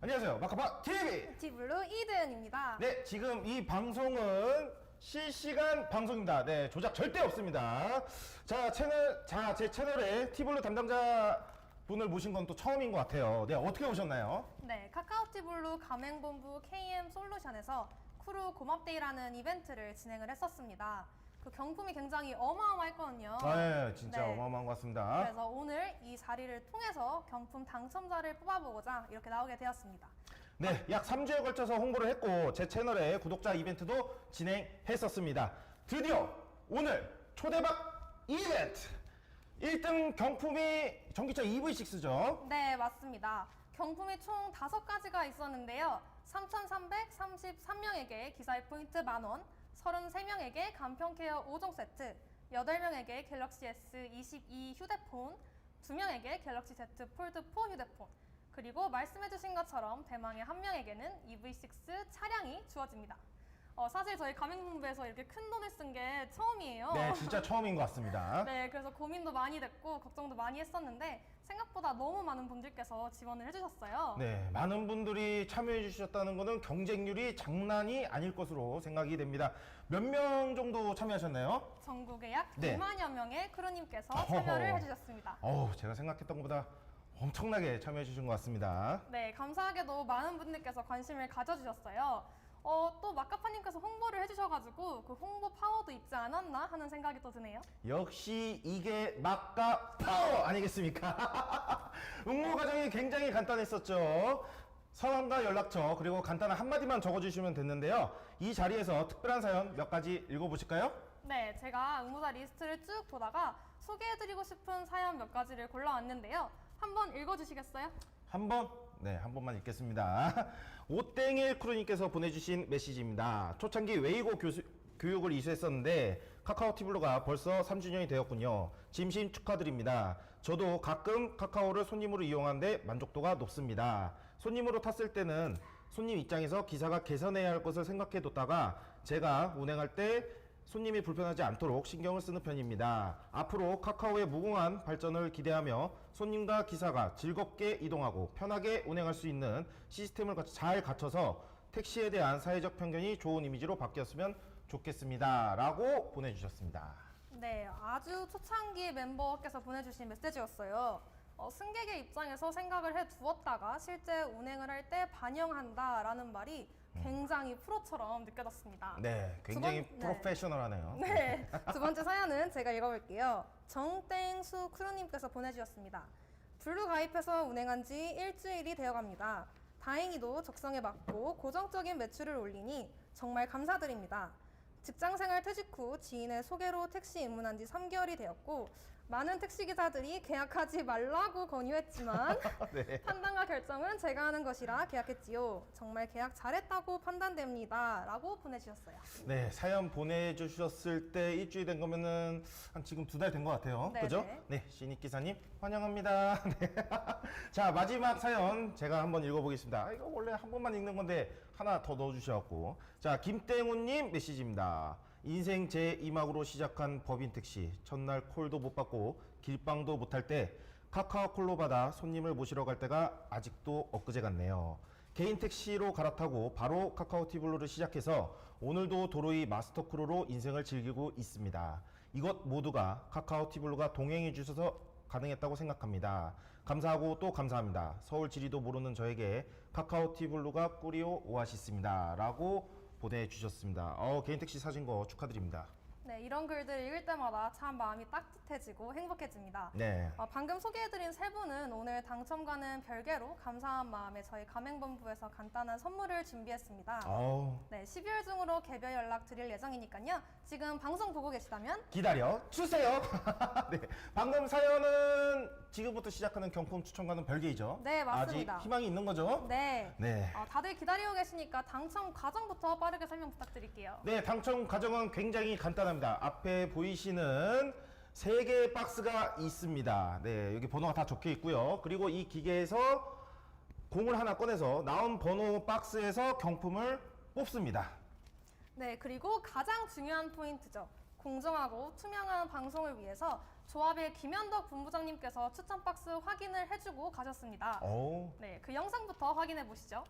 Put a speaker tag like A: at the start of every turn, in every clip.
A: 안녕하세요. 마카파 TV!
B: 티블루 이든입니다.
A: 네, 지금 이 방송은 실시간 방송입니다. 네, 조작 절대 없습니다. 자, 채널, 자, 제 채널에 티블루 담당자 분을 모신 건 또 처음인 것 같아요. 네, 어떻게 오셨나요?
B: 네, 카카오 티블루 가맹본부 KM 솔루션에서 쿠루 고맙데이라는 이벤트를 진행을 했었습니다. 그 경품이 굉장히 어마어마했거든요.
A: 아, 예, 진짜
B: 네.
A: 어마어마한 것 같습니다.
B: 그래서 오늘 이 자리를 통해서 경품 당첨자를 뽑아보고자 이렇게 나오게 되었습니다.
A: 네, 약 3주에 걸쳐서 홍보를 했고 제 채널에 구독자 이벤트도 진행했었습니다. 드디어 오늘 초대박 이벤트 1등 경품이 전기차 EV6죠.
B: 네, 맞습니다. 경품이 총 다섯 가지가 있었는데요. 3,333명에게 기사의 포인트 만원, 33명에게 간편 케어 5종 세트, 8명에게 갤럭시 S22 휴대폰, 2명에게 갤럭시 Z 폴드 4 휴대폰, 그리고 말씀해주신 것처럼 대망의 한 명에게는 EV6 차량이 주어집니다. 어, 사실 저희 가맹본부에서 이렇게 큰 돈을 쓴 게 처음이에요.
A: 네, 진짜 처음인 것 같습니다.
B: 네, 그래서 고민도 많이 됐고 걱정도 많이 했었는데 생각보다 너무 많은 분들께서 지원을 해주셨어요.
A: 네, 많은 분들이 참여해 주셨다는 것은 경쟁률이 장난이 아닐 것으로 생각이 됩니다. 몇 명 정도 참여하셨나요?
B: 전국에 약
A: 네.
B: 2만여 명의 크루님께서. 참여를 해주셨습니다.
A: 어우, 제가 생각했던 것보다 엄청나게 참여해 주신 것 같습니다.
B: 네, 감사하게도 많은 분들께서 관심을 가져주셨어요. 어, 또 마카파님께서 홍보를 해주셔가지고 그 홍보 파워도 있지 않았나 하는 생각이 또 드네요.
A: 역시 이게 막가 파워 아니겠습니까? 응모 과정이 굉장히 간단했었죠. 성함과 연락처 그리고 간단한 한마디만 적어주시면 됐는데요. 이 자리에서 특별한 사연 몇 가지 읽어보실까요?
B: 네, 제가 응모자 리스트를 쭉 보다가 소개해드리고 싶은 사연 몇 가지를 골라왔는데요. 한번 읽어주시겠어요?
A: 한 번, 네, 한 번만 읽겠습니다. 오땡일 크루님께서 보내주신 메시지입니다. 초창기 웨이고 교수, 교육을 이수했었는데 카카오 티블루가 벌써 3주년이 되었군요. 진심 축하드립니다. 저도 가끔 카카오를 손님으로 이용하는데 만족도가 높습니다. 손님으로 탔을 때는 손님 입장에서 기사가 개선해야 할 것을 생각해 뒀다가 제가 운행할 때 손님이 불편하지 않도록 신경을 쓰는 편입니다. 앞으로 카카오의 무궁한 발전을 기대하며 손님과 기사가 즐겁게 이동하고 편하게 운행할 수 있는 시스템을 갖- 잘 갖춰서 택시에 대한 사회적 편견이 좋은 이미지로 바뀌었으면 좋겠습니다. 라고 보내주셨습니다.
B: 네, 아주 초창기 멤버께서 보내주신 메시지였어요. 어, 승객의 입장에서 생각을 해 두었다가 실제 운행을 할 때 반영한다라는 말이 굉장히 프로처럼 느껴졌습니다.
A: 네, 굉장히
B: 두 번- 네.
A: 프로페셔널하네요.
B: 네, 두 번째 사연은 제가 읽어볼게요. 정땡수 크루님께서 보내주셨습니다. 블루 가입해서 운행한 지 일주일이 되어갑니다. 다행히도 적성에 맞고 고정적인 매출을 올리니 정말 감사드립니다. 직장생활 퇴직 후 지인의 소개로 택시 입문한 지 3개월이 되었고 많은 택시기사들이 계약하지 말라고 권유했지만
A: 네.
B: 판단과 결정은 제가 하는 것이라 계약했지요. 정말 계약 잘했다고 판단됩니다. 라고 보내주셨어요.
A: 네, 사연 보내주셨을 때 일주일 된 거면은 한 지금 두 달 된 것 같아요.
B: 네네.
A: 그죠? 네, 신입 기사님 환영합니다. 네. 자, 마지막 사연 제가 한번 읽어보겠습니다. 아, 이거 원래 한 번만 읽는 건데 하나 더 넣어주셔갖고. 자, 김땡훈님 메시지입니다. 인생 제 2막으로 시작한 법인 택 시. 첫날 콜도 못 받고 길빵도 못 할 때 카카오 콜로 받아 손님을 모시러 갈 때가 아직도 엊그제 같네요. 개인 택시로 갈아타고 바로 카카오 티블루를 시작해서 오늘도 도로이 마스터 크루로 인생을 즐기고 있습니다. 이것 모두가 카카오 티블루가 동행해 주셔서 가능했다고 생각합니다. 감사하고 또 감사합니다. 서울 지리도 모르는 저에게 카카오 티블루가 꾸리오 오아시스입니다. 라고 보내주셨습니다. 어, 개인 택시 사진 거 축하드립니다.
B: 네, 이런 글들 읽을 때마다 참 마음이 따뜻해지고 행복해집니다.
A: 네.
B: 어, 방금 소개해드린 세 분은 오늘 당첨과는 별개로 감사한 마음에 저희 가맹본부에서 간단한 선물을 준비했습니다.
A: 어우,
B: 네, 12월 중으로 개별 연락 드릴 예정이니까요. 지금 방송 보고 계시다면
A: 기다려 주세요. 네. 방금 사연은 지금부터 시작하는 경품 추천과는 별개이죠.
B: 네, 맞습니다.
A: 아직 희망이 있는 거죠?
B: 네,
A: 네.
B: 어, 다들 기다리고 계시니까 당첨 과정부터 빠르게 설명 부탁드릴게요.
A: 네, 당첨 과정은 굉장히 간단합니다. 앞에 보이시는 세 개의 박스가 있습니다. 네, 여기 번호가 다 적혀 있고요. 그리고 이 기계에서 공을 하나 꺼내서 나온 번호 박스에서 경품을 뽑습니다.
B: 네, 그리고 가장 중요한 포인트죠. 공정하고 투명한 방송을 위해서 조합의 김현덕 본부장님께서 추천 박스 확인을 해주고 가셨습니다.
A: 어.
B: 네, 그 영상부터 확인해 보시죠.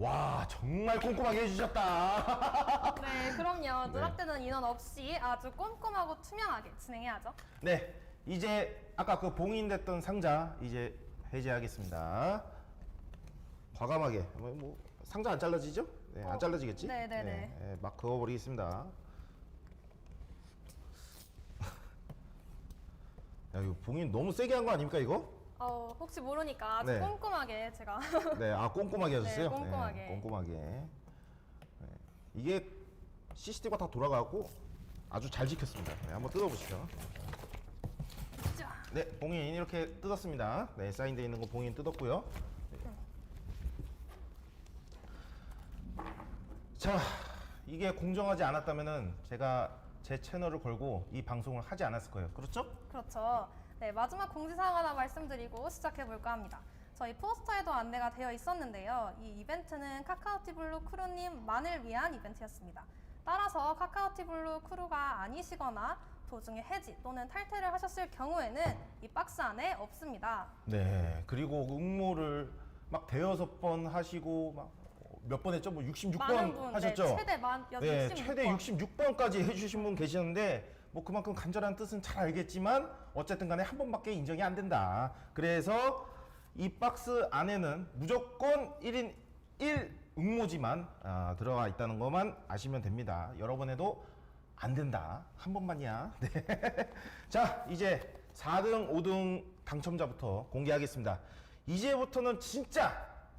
A: 와 정말 꼼꼼하게 해주셨다.
B: 네, 그럼요.
A: 네.
B: 누락되는 인원 없이 아주 꼼꼼하고 투명하게 진행해야죠.
A: 네, 이제 아까 그 봉인됐던 상자 이제 해제하겠습니다. 과감하게 뭐, 뭐 상자 안 잘라지죠? 네, 안
B: 어,
A: 잘라지겠지?
B: 네, 네, 네.
A: 네, 막 그어버리겠습니다. 야 이거 봉인 너무 세게 한 거 아닙니까 이거?
B: 어, 혹시 모르니까 아주
A: 네.
B: 꼼꼼하게 제가
A: 네, 아 꼼꼼하게 하셨어요?
B: 네, 꼼꼼하게.
A: 꼼꼼하게. 네. 이게 CCTV가 다 돌아가고 아주 잘 지켰습니다. 네, 한번 뜯어보시죠.
B: 자,
A: 네, 봉인 이렇게 뜯었습니다. 네, 사인돼 있는 거 봉인 뜯었고요. 네. 자, 이게 공정하지 않았다면은 제가 제 채널을 걸고 이 방송을 하지 않았을 거예요. 그렇죠?
B: 그렇죠. 네, 마지막 공지사항 하나 말씀드리고 시작해 볼까 합니다. 저희 포스터에도 안내가 되어 있었는데요. 이 이벤트는 카카오티블루 크루님만을 위한 이벤트였습니다. 따라서 카카오티블루 크루가 아니시거나 도중에 해지 또는 탈퇴를 하셨을 경우에는 이 박스 안에 없습니다.
A: 네. 그리고 응모를 막 대여섯 번 하시고 막 몇 번 했죠? 뭐 66번
B: 많은 분,
A: 하셨죠?
B: 네, 최대 만
A: 네,
B: 66번.
A: 최대 66번까지 해주신 분 계시는데 뭐 그만큼 간절한 뜻은 잘 알겠지만 어쨌든 간에 한 번밖에 인정이 안 된다. 그래서 이 박스 안에는 무조건 1인 1 응모지만 아, 들어가 있다는 것만 아시면 됩니다. 여러 번 해도 안 된다. 한 번만이야. 네. 자, 이제 4등, 5등 당첨자부터 공개하겠습니다. 이제부터는 진짜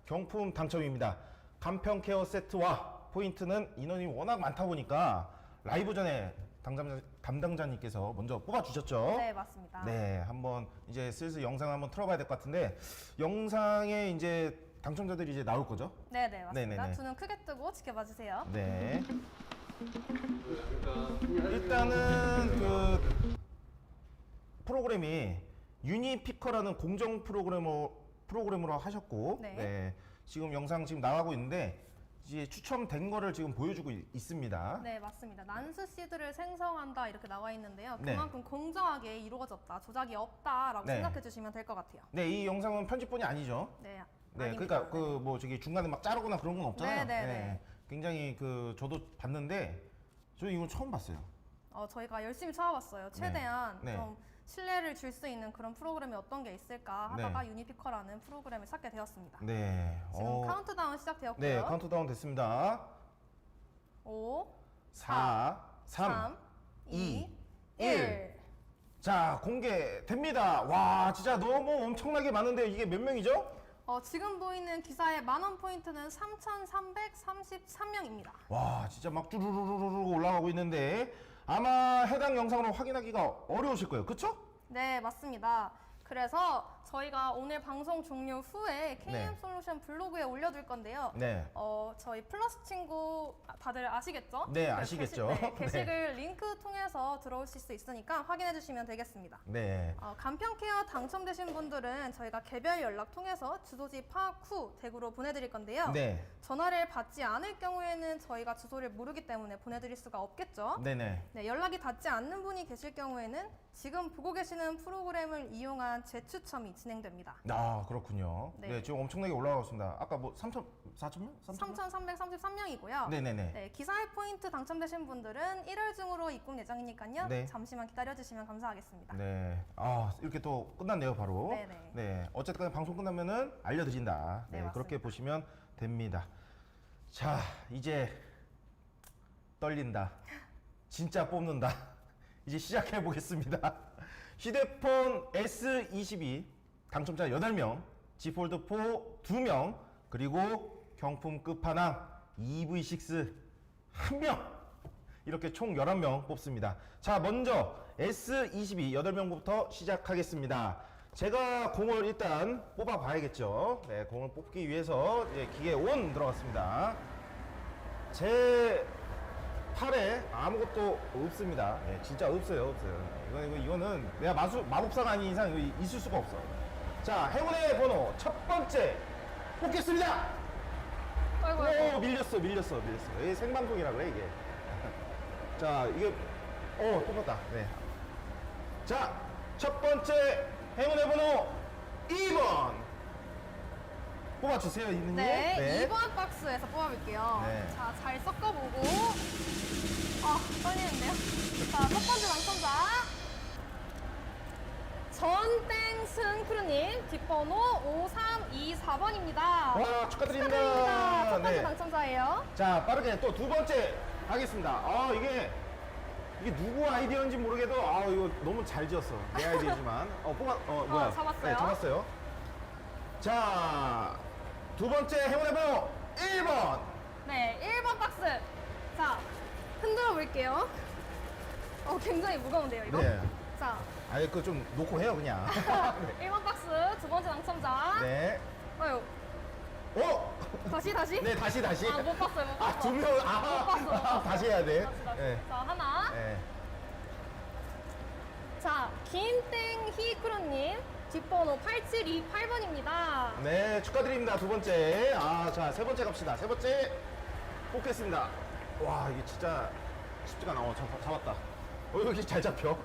A: 경품 당첨입니다. 간편 케어 세트와 포인트는 인원이 워낙 많다 보니까 라이브 전에 당첨자, 담당자님께서 먼저 뽑아주셨죠?
B: 네, 맞습니다.
A: 네, 한번 이제 슬슬 영상 한번 틀어봐야 될 것 같은데 영상에 이제 당첨자들이 이제 나올 거죠?
B: 네, 네, 맞습니다.
A: 네네네.
B: 두 눈 크게 뜨고 지켜봐 주세요.
A: 네. 일단은 그 프로그램이 유니피커라는 공정 프로그래머 프로그램으로 하셨고,
B: 네.
A: 네. 지금 영상 지금 나가고 있는데 이제 추첨된 거를 지금 보여주고 있, 있습니다.
B: 네, 맞습니다. 난수 시드를 생성한다 이렇게 나와 있는데요.
A: 네.
B: 그만큼 공정하게 이루어졌다, 조작이 없다라고
A: 네.
B: 생각해 주시면 될 것 같아요.
A: 네, 이 영상은 편집본이 아니죠.
B: 네,
A: 네,
B: 아닙니다.
A: 그러니까 그 뭐 저기 중간에 막 자르거나 그런 건 없잖아요.
B: 네, 네, 네.
A: 굉장히 그 저도 봤는데 저 이건 처음 봤어요.
B: 어, 저희가 열심히 찾아봤어요. 최대한
A: 네.
B: 좀 신뢰를 줄 수 있는 그런 프로그램이 어떤 게 있을까 하다가 유니피커라는 프로그램을 찾게 되었습니다.
A: 네.
B: 지금
A: 어,
B: 카운트다운 시작되었고요.
A: 네, 카운트다운 됐습니다.
B: 5,
A: 4, 3,
B: 3, 2,
A: 1.
B: 1.
A: 자, 공개됩니다. 와, 진짜 너무 엄청나게 많은데 이게 몇 명이죠?
B: 어, 지금 보이는 기사의 만원 포인트는 3,333명입니다.
A: 와, 진짜 막 쭈루루루루 올라가고 있는데 아마 해당 영상으로 확인하기가 어려우실 거예요. 그쵸?
B: 네, 맞습니다. 그래서 저희가 오늘 방송 종료 후에 KM
A: 네.
B: 솔루션 블로그에 올려둘 건데요.
A: 네.
B: 어, 저희 플러스 친구 다들 아시겠죠?
A: 네, 아시겠죠.
B: 게시, 네,
A: 네.
B: 게시글 링크 통해서 들어오실 수 있으니까 확인해 주시면 되겠습니다.
A: 네.
B: 어, 간편 케어 당첨되신 분들은 저희가 개별 연락 통해서 주소지 파악 후 댁으로 보내드릴 건데요.
A: 네.
B: 전화를 받지 않을 경우에는 저희가 주소를 모르기 때문에 보내드릴 수가 없겠죠.
A: 네네.
B: 네, 연락이 닿지 않는 분이 계실 경우에는 지금 보고 계시는 프로그램을 이용한 재추첨이 진행됩니다.
A: 아 그렇군요. 네.
B: 네.
A: 지금 엄청나게 올라가고 있습니다. 아까 뭐 3천 4천 명?
B: 3,333명이고요.
A: 네네네.
B: 네, 기사의 포인트 당첨되신 분들은 1월 중으로 입금 예정이니까요.
A: 네.
B: 잠시만 기다려주시면 감사하겠습니다.
A: 네. 아 이렇게 또 끝났네요 바로.
B: 네네.
A: 네. 어쨌든 방송 끝나면은 알려드린다.
B: 네,
A: 네.
B: 맞습니다.
A: 그렇게 보시면 됩니다. 자 이제 떨린다. 진짜 뽑는다. 이제 시작해 보겠습니다. 휴대폰 S22 당첨자 8명, G 폴드 4 2명, 그리고 경품 끝판왕 EV6 1명. 이렇게 총 11명 뽑습니다. 자, 먼저 S22 8명부터 시작하겠습니다. 제가 공을 일단 뽑아 봐야겠죠. 네, 공을 뽑기 위해서 이제 기계 온 들어갔습니다. 제 팔에 아무것도 없습니다. 네, 진짜 없어요, 없어요. 이거, 이거, 이거는 내가 마수, 마법사가 아닌 이상 이거 있을 수가 없어. 자, 행운의 번호 첫 번째 뽑겠습니다!
B: 아이고, 아이고.
A: 오, 밀렸어, 밀렸어, 밀렸어. 이게 생방송이라 그래, 이게. 자, 이게, 어, 뽑았다. 네. 자, 첫 번째 행운의 번호 2번. 뽑아주세요, 이는님.
B: 네, 2번 박스에서 뽑아볼게요.
A: 네.
B: 자, 잘 섞어보고. 아, 떨리는데요? 자, 첫 번째 당첨자. 전땡승 크루님, 뒷번호 5324번입니다.
A: 와, 축하드립니다.
B: 축하드립니다. 첫 번째
A: 네.
B: 당첨자예요.
A: 자, 빠르게 또 두 번째 하겠습니다. 아, 이게, 이게 누구 아이디어인지 모르게도, 아, 이거 너무 잘 지었어. 내 아이디어지만. 어, 뽑아, 어, 뭐야.
B: 잡았어요.
A: 네, 잡았어요. 자, 두 번째 행운의 번호 1번.
B: 네, 1번 박스. 자, 흔들어 볼게요. 어, 굉장히 무거운데요, 이거?
A: 네.
B: 자,
A: 아니, 그거 좀 놓고 해요, 그냥.
B: 1번 박스 두 번째 당첨자.
A: 네.
B: 아유,
A: 어?
B: 다시, 다시.
A: 네, 다시, 다시.
B: 아, 못 봤어요, 못 봤어.
A: 아, 두 명, 아,
B: 못 봤어, 못 봤어.
A: 다시 해야 돼.
B: 다시, 다시.
A: 네.
B: 자, 하나.
A: 네.
B: 자, 김땡희 크루님. 뒷번호 8728번입니다.
A: 네, 축하드립니다. 두 번째. 아, 자, 세 번째 갑시다. 세 번째 뽑겠습니다. 와, 이게 진짜 쉽지가 않아. 어, 잡, 잡았다. 어, 여기 잘 잡혀.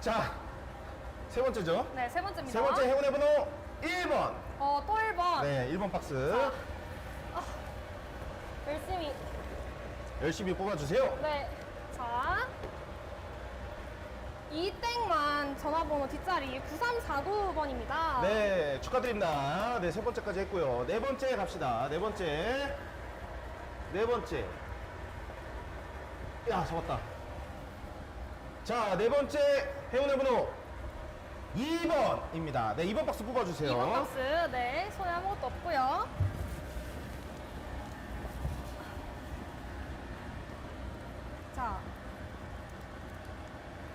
A: 자, 세 번째죠.
B: 네, 세 번째입니다.
A: 세 번째 행운의 번호 1번.
B: 어, 또 1번.
A: 네, 1번 박스.
B: 열심히.
A: 열심히 뽑아주세요.
B: 네. 자. 이땡만 전화번호 뒷자리 9349번입니다.
A: 네, 축하드립니다. 네, 세 번째까지 했고요. 네 번째 갑시다. 네 번째. 네 번째. 야, 잡았다. 자, 네 번째 행운의 번호 2번입니다. 네, 2번 박스 뽑아주세요.
B: 2번 박스. 네, 손에 아무것도 없고요. 자.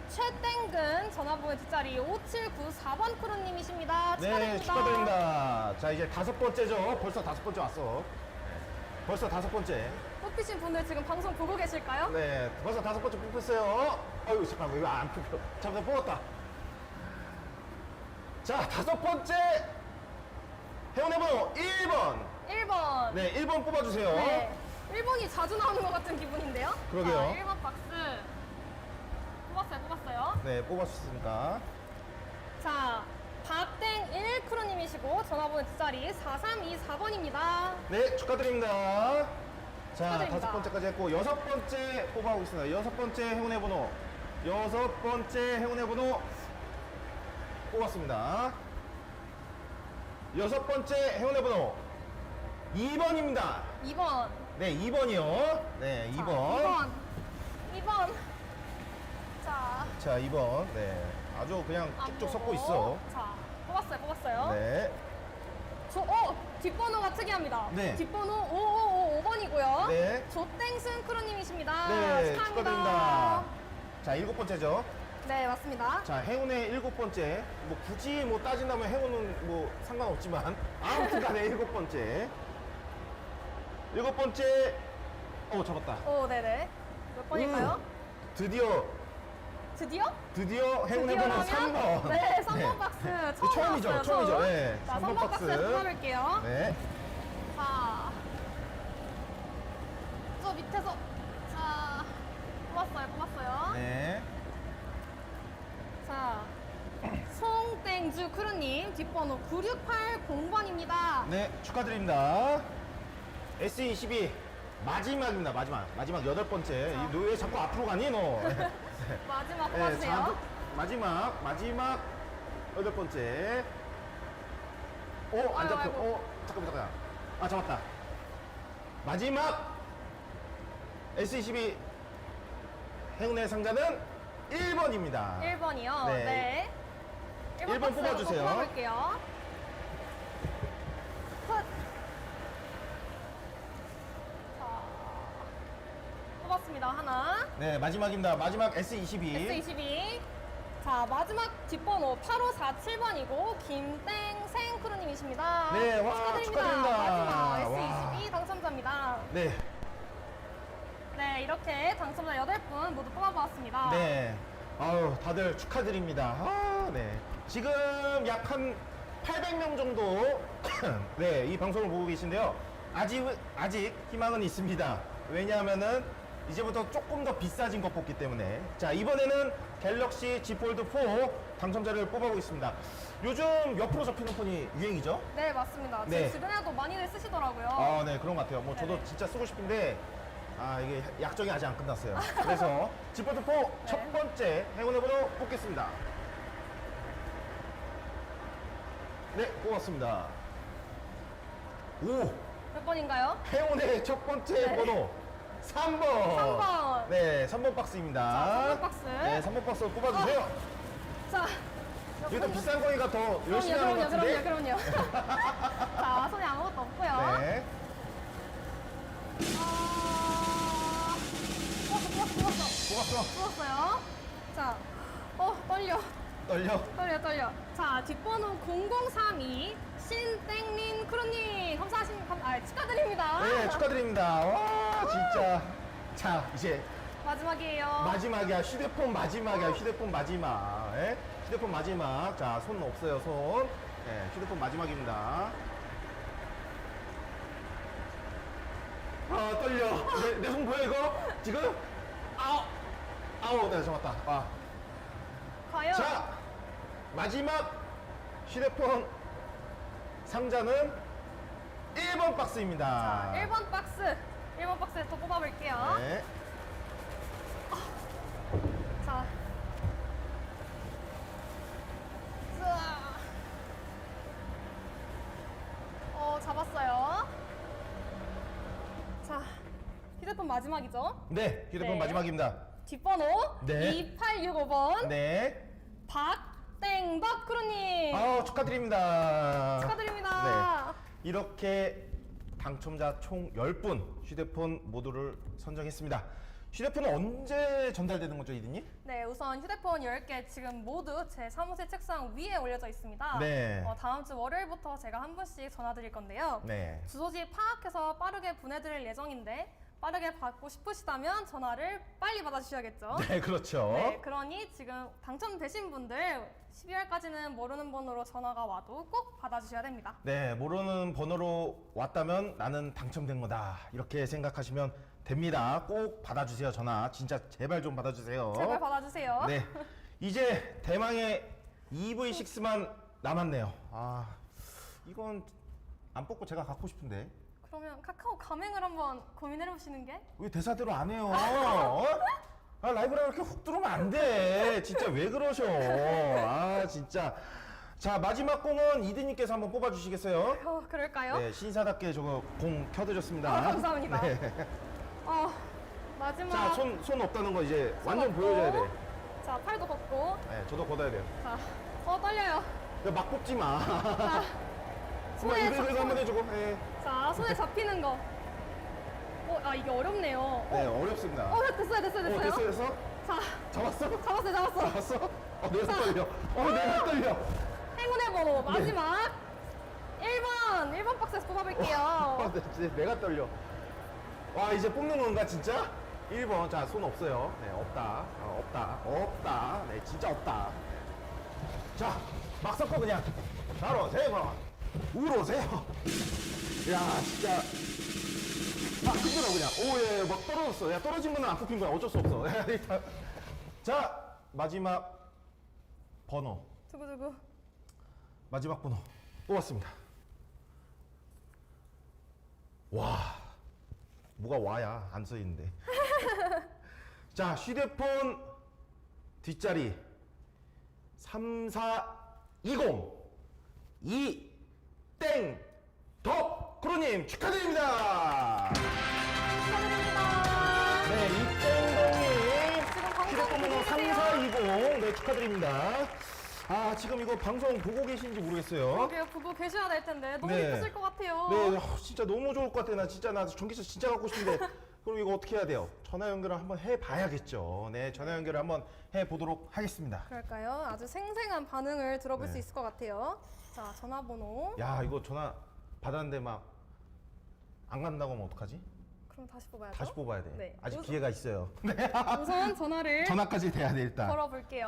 B: 최땡근 전화번호 뒷자리 5794번 크루님이십니다.
A: 네, 축하드립니다. 자, 이제 다섯 번째죠. 벌써 다섯 번째 왔어. 벌써 다섯 번째.
B: 뽑히신 분들 지금 방송 보고 계실까요?
A: 네, 벌써 다섯 번째 뽑혔어요. 아유, 잠깐만, 이거 안 뽑혀. 잠깐 뽑았다. 자, 다섯 번째 행운의 번호 1번.
B: 1번.
A: 네, 1번 뽑아주세요.
B: 네. 1번이 자주 나오는 것 같은 기분인데요?
A: 그러게요.
B: 자, 1번 박스. 뽑았어요, 뽑았어요.
A: 네, 뽑았습니까?
B: 자, 박땡 1 크루님이시고 전화번호 뒷자리 4324번입니다.
A: 네, 축하드립니다. 자,
B: 축하드립니다.
A: 다섯 번째까지 했고, 여섯 번째 뽑아보겠습니다. 여섯 번째 행운의 번호. 여섯 번째 행운의 번호 뽑았습니다. 여섯 번째 행운의 번호 2번입니다.
B: 2번.
A: 네, 2번이요. 네, 2번.
B: 2번. 2번. 자,
A: 자, 2번. 네. 아주 그냥
B: 안
A: 쭉쭉
B: 보고.
A: 섞고 있어.
B: 자, 뽑았어요, 뽑았어요.
A: 네.
B: 저, 어, 뒷번호가 특이합니다.
A: 네.
B: 뒷번호 5555번이고요.
A: 네.
B: 조땡승 크루님이십니다.
A: 네,
B: 축하합니다.
A: 축하드립니다. 자, 일곱 번째죠.
B: 네, 맞습니다.
A: 자, 행운의 일곱 번째. 뭐 굳이 뭐 따진다면 행운은 뭐 상관없지만 아무튼 간에 일곱 번째. 일곱 번째. 어, 잡았다.
B: 오, 네네. 몇 번일까요?
A: 음, 드디어
B: 드디어?
A: 드디어 행운의 번호
B: 드디어라면?
A: 3번.
B: 네, 3번 박스. 처음
A: 처음이죠, 처음이죠.
B: 처음.
A: 네,
B: 자,
A: 3번
B: 3번
A: 박스.
B: 박스에서 뽑아볼게요.
A: 네.
B: 자, 저 밑에서. 자,
A: 네.
B: 크루님 뒷번호 9680번입니다.
A: 네, 축하드립니다. S22 마지막입니다. 마지막. 마지막 여덟 번째. 너왜 자꾸 앞으로 가니, 너?
B: 마지막
A: 네,
B: 뽑아주세요.
A: 자, 마지막, 마지막 여덟 번째. 오, 안 잡혀.
B: 아이고.
A: 오, 잠깐만, 잠깐만. 아, 잡았다. 마지막 S22 행운의 상자는 1번입니다.
B: 1번이요.
A: 네.
B: 네.
A: 일번 뽑아주세요.
B: 뽑아볼게요. 컷. 자, 뽑았습니다. 하나.
A: 네, 마지막입니다. 마지막 S22.
B: S22. 자, 마지막 뒷번호 8547번이고 김땡생 크루님이십니다.
A: 네, 와,
B: 축하드립니다. 마지막
A: 와.
B: S22 당첨자입니다.
A: 네,
B: 네, 이렇게 당첨자 8분 모두 뽑아보았습니다.
A: 네. 아유, 다들 축하드립니다. 아, 네. 지금 약 한 800명 정도 네, 이 방송을 보고 계신데요. 아직 아직 희망은 있습니다. 왜냐하면은 이제부터 조금 더 비싸진 것 뽑기 때문에 자 이번에는 갤럭시 Z 폴드 4 당첨자를 뽑아보겠습니다. 요즘 옆으로 접히는 폰이 유행이죠?
B: 네, 맞습니다.
A: 네.
B: 제 주변에도 많이들 쓰시더라고요.
A: 아, 네, 그런 것 같아요. 뭐 저도
B: 네네.
A: 진짜 쓰고 싶은데 아 이게 약정이 아직 안 끝났어요. 그래서 지포트 4첫
B: 네.
A: 번째 행운의 번호 뽑겠습니다. 네, 뽑았습니다. 오,
B: 몇 번인가요?
A: 행운의 첫 번째
B: 네.
A: 번호 3번.
B: 3번.
A: 네, 3번 박스입니다.
B: 자, 3번 박스.
A: 네, 3번 박스 뽑아주세요.
B: 자,
A: 이거 비싼 거니까 더 열심히 하는 것
B: 그럼요,
A: 같은데.
B: 그럼요, 그럼요. 자, 손에 아무것도 없고요.
A: 네,
B: 아, 뽑았어, 뽑았어. 뽑았어. 뽑았어요. 자, 어, 떨려.
A: 떨려.
B: 떨려, 떨려. 자, 뒷번호 0032 신땡린 크루님 감사하신, 감, 아, 축하드립니다.
A: 네, 축하드립니다. 와, 진짜. 자, 이제
B: 마지막이에요.
A: 마지막이야. 휴대폰 마지막이야. 휴대폰 마지막. 예? 휴대폰 마지막. 자, 손 없어요, 손. 예, 휴대폰 마지막입니다. 아, 떨려. 내손 보여, 이거? 지금? 아우. 아우, 네, 잡았다. 아.
B: 과연
A: 자, 마지막 휴대폰 상자는 1번 박스입니다.
B: 자, 1번 박스. 1번 박스 또 뽑아볼게요.
A: 네.
B: 자. 으아. 어, 잡았어요. 자, 휴대폰 마지막이죠?
A: 네, 휴대폰
B: 네.
A: 마지막입니다.
B: 뒷번호
A: 네.
B: 2865번
A: 네.
B: 박 땡덕 크루님
A: 아 축하드립니다.
B: 축하드립니다.
A: 네. 이렇게 당첨자 총 10분 휴대폰 모두를 선정했습니다. 휴대폰은 언제 전달되는 거죠, 이든님?
B: 네, 우선 휴대폰 10개 지금 모두 제 사무실 책상 위에 올려져 있습니다.
A: 네.
B: 어, 다음 주 월요일부터 제가 한 분씩 전화드릴 건데요.
A: 네.
B: 주소지 파악해서 빠르게 보내드릴 예정인데 빠르게 받고 싶으시다면 전화를 빨리 받아주셔야겠죠.
A: 네, 그렇죠.
B: 네, 그러니 지금 당첨되신 분들 12월까지는 모르는 번호로 전화가 와도 꼭 받아주셔야 됩니다.
A: 네, 모르는 번호로 왔다면 나는 당첨된 거다. 이렇게 생각하시면 됩니다. 꼭 받아주세요, 전화. 진짜 제발 좀 받아주세요.
B: 제발 받아주세요.
A: 네. 이제 대망의 EV6만 남았네요. 아, 이건 안 뽑고 제가 갖고 싶은데.
B: 그러면 카카오 가맹을 한번 고민해보시는 게?
A: 왜 대사대로 안 해요? 어? 아, 라이브라고 이렇게 훅 들어오면 안 돼. 진짜 왜 그러셔? 아, 진짜. 자, 마지막 공은 이드님께서 한번 뽑아주시겠어요?
B: 어, 그럴까요?
A: 네, 신사답게 저거 공 켜드렸습니다.
B: 아, 감사합니다.
A: 네.
B: 어, 마지막.
A: 자, 손, 손 없다는 거 이제
B: 손
A: 완전
B: 없고.
A: 보여줘야 돼.
B: 자, 팔도 걷고.
A: 네, 저도 걷어야 돼요.
B: 자, 어, 떨려요.
A: 야, 막 뽑지 마.
B: 자, 손에,
A: 이거, 한번 해주고. 네.
B: 자, 손에 잡히는 거. 어, 아, 이게 어렵네요.
A: 네, 어렵습니다.
B: 어, 됐어요, 됐어요, 됐어요.
A: 어, 됐어, 됐어?
B: 자,
A: 잡았어?
B: 잡았어요, 잡았어.
A: 잡았어? 어, 내가 떨려. 어, 내가 떨려.
B: 행운의 번호 마지막 1번 1번 박스에서
A: 어,
B: 뽑아볼게요.
A: 네, 진짜 내가 떨려. 와, 이제 뽑는 건가, 진짜? 1번. 자, 손 없어요. 네, 없다. 어, 없다. 없다. 네, 진짜 없다. 자, 막 섞어, 그냥. 바로, 세 번. 우로세요. 야, 진짜. 막 흔들어, 그냥. 오, 예, 막 떨어졌어. 야, 떨어진 거는 안 뽑힌 거야. 어쩔 수 없어. 일단. 자, 마지막 번호.
B: 두구두구.
A: 마지막 번호 뽑았습니다. 와, 뭐가 와야 안 써 있는데. 자, 휴대폰 뒷자리 3420이 땡 덕크루님 축하드립니다.
B: 축하드립니다.
A: 네, 이땡동님
B: 지금 방송
A: 휴대폰 번호
B: 보고 계세요?
A: 3420 네, 축하드립니다. 아, 지금 이거 방송 보고 계신지 모르겠어요.
B: 그러게요. 보고 계셔야 될 텐데 너무
A: 네.
B: 예쁘실 것 같아요.
A: 네, 어, 진짜 너무 좋을 것 같아. 나 진짜 나 전기차 진짜 갖고 싶은데. 그럼 이거 어떻게 해야 돼요? 전화 연결을 한번 해봐야겠죠. 네, 전화 연결을 한번 해보도록 하겠습니다.
B: 그럴까요? 아주 생생한 반응을 들어볼
A: 네.
B: 수 있을 것 같아요. 자, 전화번호.
A: 야, 이거 전화 받았는데 막 안 간다고 하면 어떡하지?
B: 그럼 다시 뽑아야죠.
A: 다시 뽑아야 돼.
B: 네.
A: 아직
B: 우선-
A: 기회가 있어요.
B: 우선 전화를
A: 전화까지 돼야 돼 일단.
B: 걸어볼게요.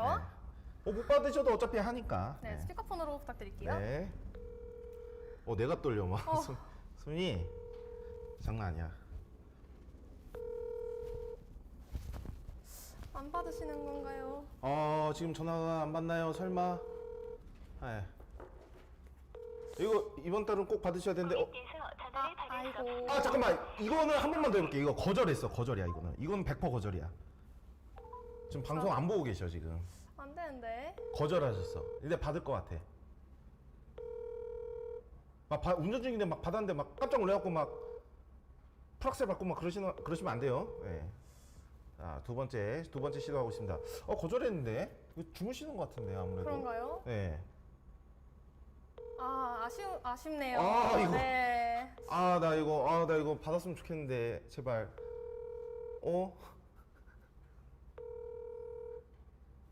A: 네. 어, 못 받으셔도 어차피 하니까.
B: 네, 스피커폰으로 부탁드릴게요.
A: 네. 어, 내가 떨려 막.
B: 어.
A: 손, 손이 장난 아니야.
B: 안 받으시는 건가요?
A: 어, 지금 전화가 안 받나요? 설마? 네. 이거 이번 달은 꼭 받으셔야 되는데 어,
C: 고객께서 전화를
B: 아,
C: 받을 수
B: 아이고.
C: 없습니다.
A: 아 잠깐만. 이거는 한 번만 더 해볼게요 이거 거절했어 거절이야 이거는. 이건 100% 거절이야. 지금 방송 안 보고 계셔 지금.
B: 안 되는데.
A: 거절하셨어. 근데 받을 것 같아. 막 바- 운전 중인데 막 받았는데 막 깜짝 놀래갖고 막 풀악셀 받고 막 그러시는 그러시면 안 돼요. 네. 자두 번째 두 번째 시도하고 있습니다. 어 거절했는데? 이거 주무시는 것 같은데 아무래도.
B: 그런가요?
A: 네.
B: 아, 아쉬 아쉽네요.
A: 아, 이거.
B: 네.
A: 아 나 이거 아 나 이거 받았으면 좋겠는데 제발 어?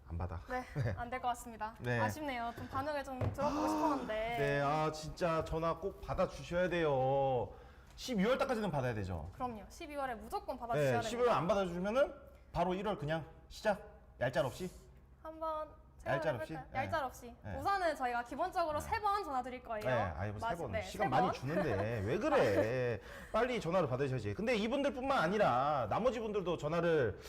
A: 안 받아
B: 네, 안 될 것 같습니다.
A: 네.
B: 아쉽네요. 좀 반응을 좀 들어보고 싶었는데.
A: 네, 아 진짜 전화 꼭 받아 주셔야 돼요. 12월 달까지는 받아야 되죠.
B: 그럼요. 12월에 무조건
A: 네,
B: 받아주셔야
A: 12월
B: 됩니다.
A: 안 받아 주면은 바로 1월 그냥 시작. 얄짤 없이.
B: 한번
A: 얄짤? 없이?
B: 얄짤 없이.
A: 네.
B: 우선은 저희가 기본적으로 세 번 전화 드릴 거예요.
A: 네, 아니 뭐세
B: 맞-
A: 번.
B: 네,
A: 시간
B: 세
A: 많이
B: 번.
A: 주는데 왜 그래? 빨리 전화를 받으셔야지. 근데 이분들뿐만 아니라 나머지 분들도 전화를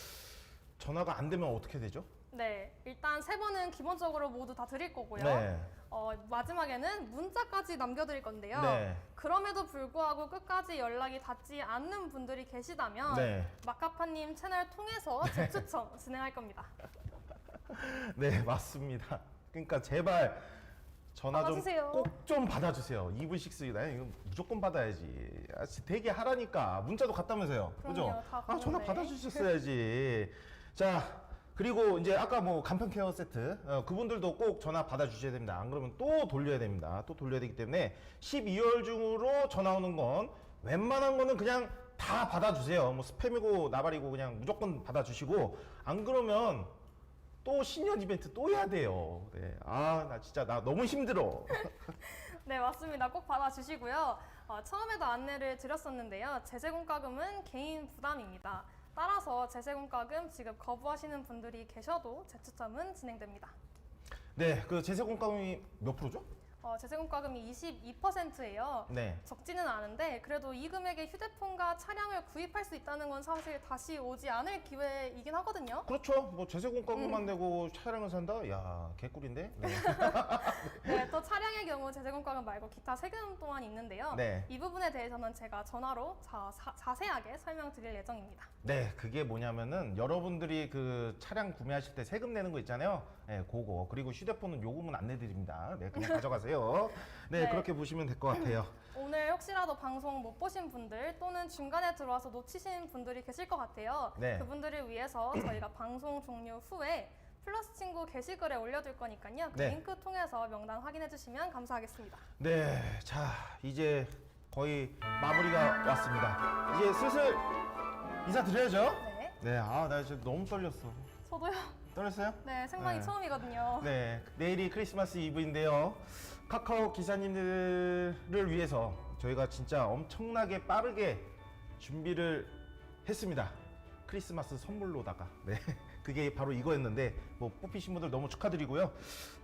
A: 전화가 안 되면 어떻게 되죠?
B: 네, 일단 세 번은 기본적으로 모두 다 드릴 거고요.
A: 네.
B: 어, 마지막에는 문자까지 남겨드릴 건데요.
A: 네.
B: 그럼에도 불구하고 끝까지 연락이 닿지 않는 분들이 계시다면
A: 네.
B: 마카파님 채널 통해서 재추첨 진행할 겁니다.
A: 네, 맞습니다. 그러니까 제발 전화
B: 받아주세요.
A: 좀 꼭 좀 받아주세요. 이브식스 나 이거 무조건 받아야지. 아, 진짜 되게 하라니까 문자도 갔다면서요. 그죠?
B: 그럼요, 다
A: 아 전화
B: 갔는데.
A: 받아주셨어야지. 자 그리고 이제 아까 뭐 간편 케어 세트 어, 그분들도 꼭 전화 받아주셔야 됩니다. 안 그러면 또 돌려야 됩니다. 또 돌려야 되기 때문에 12월 중으로 전화 오는 건 웬만한 거는 그냥 다 받아주세요. 뭐 스팸이고 나발이고 그냥 무조건 받아주시고 안 그러면 또 신년 이벤트 또 해야 돼요. 네. 아, 나 진짜 나 너무 힘들어.
B: 네, 맞습니다. 꼭 받아주시고요. 어, 처음에도 안내를 드렸었는데요. 제세공과금은 개인 부담입니다. 따라서 제세공과금 지급 거부하시는 분들이 계셔도 재추첨은 진행됩니다.
A: 네, 그 제세 공과금이 몇 프로죠?
B: 어, 제세공과금이 22%예요.
A: 네.
B: 적지는 않은데 그래도 이 금액에 휴대폰과 차량을 구입할 수 있다는 건 사실 다시 오지 않을 기회이긴 하거든요.
A: 그렇죠. 뭐 제세
B: 음.
A: 공과금만 내고 차량을 산다? 야, 개꿀인데. 네.
B: 네, 또 차량의 경우 제세공과금 말고 기타 세금 또한 있는데요.
A: 네.
B: 이 부분에 대해서는 제가 전화로 자, 사- 자세하게 설명드릴 예정입니다.
A: 네, 그게 뭐냐면은 여러분들이 그 차량 구매하실 때 세금 내는 거 있잖아요. 네, 그거. 그리고 휴대폰은 요금은 안 내드립니다. 네, 그냥 가져가세요. 네,
B: 네.
A: 그렇게 보시면 될 것 같아요.
B: 오늘 혹시라도 방송 못 보신 분들 또는 중간에 들어와서 놓치신 분들이 계실 것 같아요.
A: 네.
B: 그분들을 위해서 저희가 방송 종료 후에 플러스 친구 게시글에 올려둘 거니까요. 그
A: 네.
B: 링크 통해서 명단 확인해 주시면 감사하겠습니다.
A: 네, 자, 이제 거의 마무리가 왔습니다. 이제 슬슬 인사 드려야죠.
B: 네.
A: 네, 아, 나 진짜 너무 떨렸어.
B: 저도요.
A: 떨렸어요?
B: 네, 생방이
A: 네.
B: 처음이거든요.
A: 네, 내일이 크리스마스 이브인데요. 카카오 기사님들을 위해서 저희가 진짜 엄청나게 빠르게 준비를 했습니다. 크리스마스 선물로다가. 네. 그게 바로 이거였는데 뭐 뽑히신 분들 너무 축하드리고요.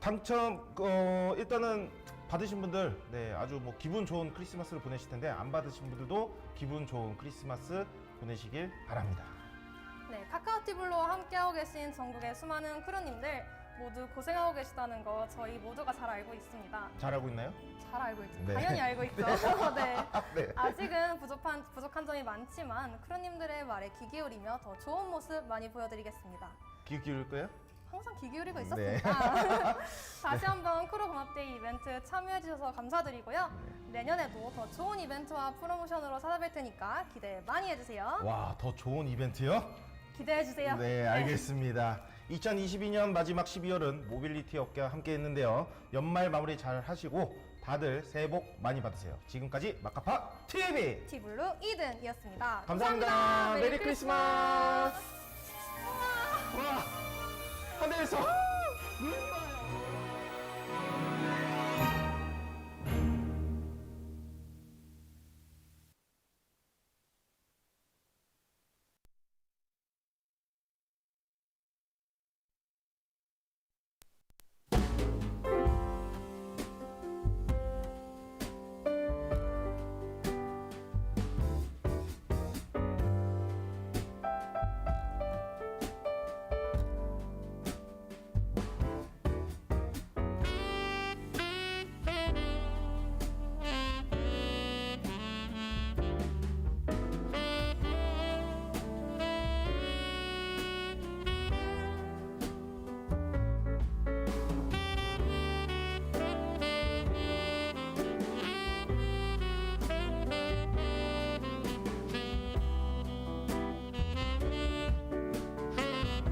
A: 당첨 어, 일단은 받으신 분들 네, 아주 뭐 기분 좋은 크리스마스를 보내실 텐데 안 받으신 분들도 기분 좋은 크리스마스 보내시길 바랍니다.
B: 네, 카카오티블로 함께하고 계신 전국의 수많은 크루님들 모두 고생하고 계시다는 거 저희 모두가 잘 알고 있습니다.
A: 잘하고 있나요?
B: 잘 알고 있죠.
A: 네.
B: 당연히 알고 있죠. 네.
A: 아, 네.
B: 아직은 부족한, 부족한 점이 많지만 크루님들의 말에 귀 기울이며 더 좋은 모습 많이 보여드리겠습니다.
A: 귀 기울일 거예요?
B: 항상 귀 기울이고
A: 네.
B: 있었습니다. 다시 한번 크루 공업데이 이벤트 참여해주셔서 감사드리고요. 내년에도 더 좋은 이벤트와 프로모션으로 찾아뵐 테니까 기대 많이 해주세요.
A: 와, 더 좋은 이벤트요?
B: 기대해 주세요.
A: 네, 알겠습니다. 2022년 마지막 12월은 모빌리티 업계와 함께 했는데요. 연말 마무리 잘 하시고 다들 새해 복 많이 받으세요. 지금까지 마카파 TV!
B: 티블루 이든이었습니다.
A: 감사합니다. 메리 크리스마스! 와, 하늘에서! 음.